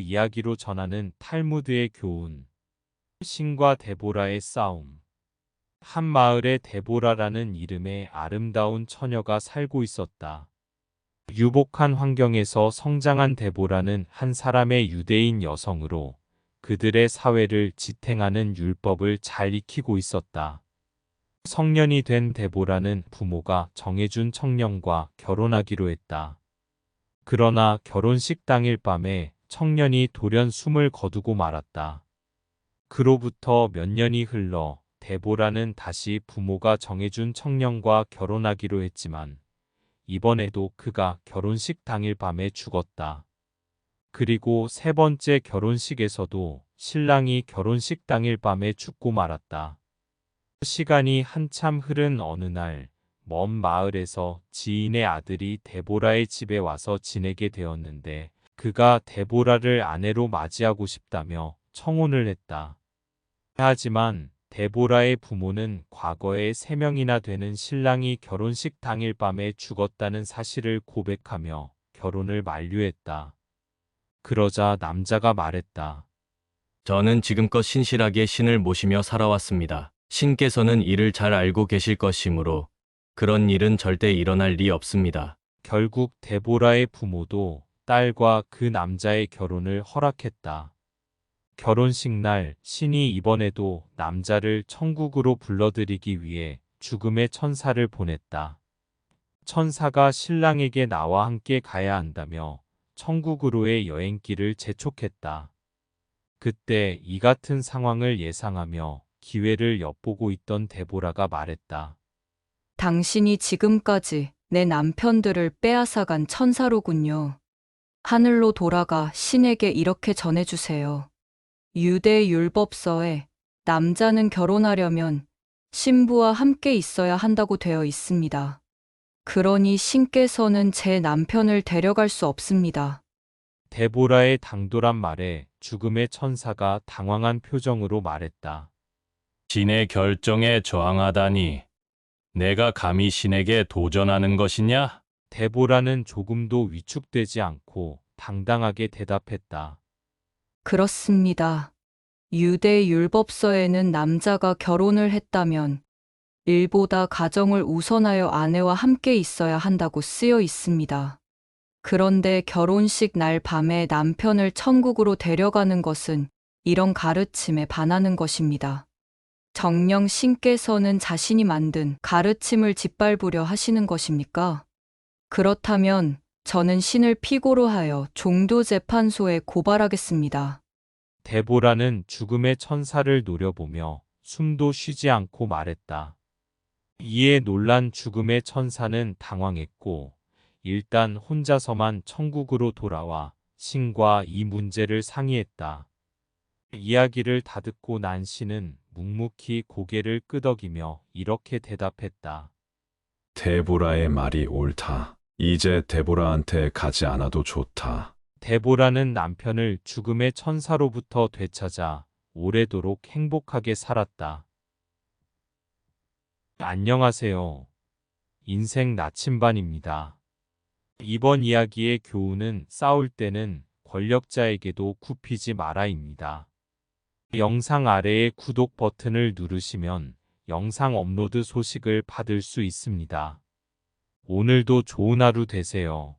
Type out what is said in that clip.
이야기로 전하는 탈무드의 교훈. 신과 데보라의 싸움. 한 마을에 데보라라는 이름의 아름다운 처녀가 살고 있었다. 유복한 환경에서 성장한 데보라는 한 사람의 유대인 여성으로 그들의 사회를 지탱하는 율법을 잘 익히고 있었다. 성년이 된 데보라는 부모가 정해준 청년과 결혼하기로 했다. 그러나 결혼식 당일 밤에 청년이 돌연 숨을 거두고 말았다. 그로부터 몇 년이 흘러 데보라는 다시 부모가 정해준 청년과 결혼하기로 했지만 이번에도 그가 결혼식 당일 밤에 죽었다. 그리고 세 번째 결혼식에서도 신랑이 결혼식 당일 밤에 죽고 말았다. 시간이 한참 흐른 어느 날, 먼 마을에서 지인의 아들이 데보라의 집에 와서 지내게 되었는데 그가 데보라를 아내로 맞이하고 싶다며 청혼을 했다. 하지만 데보라의 부모는 과거에 세 명이나 되는 신랑이 결혼식 당일 밤에 죽었다는 사실을 고백하며 결혼을 만류했다. 그러자 남자가 말했다. 저는 지금껏 신실하게 신을 모시며 살아왔습니다. 신께서는 이를 잘 알고 계실 것이므로 그런 일은 절대 일어날 리 없습니다. 결국 데보라의 부모도 딸과 그 남자의 결혼을 허락했다. 결혼식 날 신이 이번에도 남자를 천국으로 불러들이기 위해 죽음의 천사를 보냈다. 천사가 신랑에게 나와 함께 가야 한다며 천국으로의 여행길을 재촉했다. 그때 이 같은 상황을 예상하며 기회를 엿보고 있던 데보라가 말했다. 당신이 지금까지 내 남편들을 빼앗아간 천사로군요. 하늘로 돌아가 신에게 이렇게 전해주세요. 유대 율법서에 남자는 결혼하려면 신부와 함께 있어야 한다고 되어 있습니다. 그러니 신께서는 제 남편을 데려갈 수 없습니다. 데보라의 당돌한 말에 죽음의 천사가 당황한 표정으로 말했다. 신의 결정에 저항하다니 내가 감히 신에게 도전하는 것이냐? 데보라는 조금도 위축되지 않고 당당하게 대답했다. 그렇습니다. 유대 율법서에는 남자가 결혼을 했다면 일보다 가정을 우선하여 아내와 함께 있어야 한다고 쓰여 있습니다. 그런데 결혼식 날 밤에 남편을 천국으로 데려가는 것은 이런 가르침에 반하는 것입니다. 정령 신께서는 자신이 만든 가르침을 짓밟으려 하시는 것입니까? 그렇다면 저는 신을 피고로 하여 종교재판소에 고발하겠습니다. 데보라는 죽음의 천사를 노려보며 숨도 쉬지 않고 말했다. 이에 놀란 죽음의 천사는 당황했고 일단 혼자서만 천국으로 돌아와 신과 이 문제를 상의했다. 이야기를 다 듣고 난 신은 묵묵히 고개를 끄덕이며 이렇게 대답했다. 데보라의 말이 옳다. 이제 데보라한테 가지 않아도 좋다. 데보라는 남편을 죽음의 천사로부터 되찾아 오래도록 행복하게 살았다. 안녕하세요. 인생 나침반입니다. 이번 이야기의 교훈은 싸울 때는 권력자에게도 굽히지 마라입니다. 영상 아래의 구독 버튼을 누르시면 영상 업로드 소식을 받을 수 있습니다. 오늘도 좋은 하루 되세요.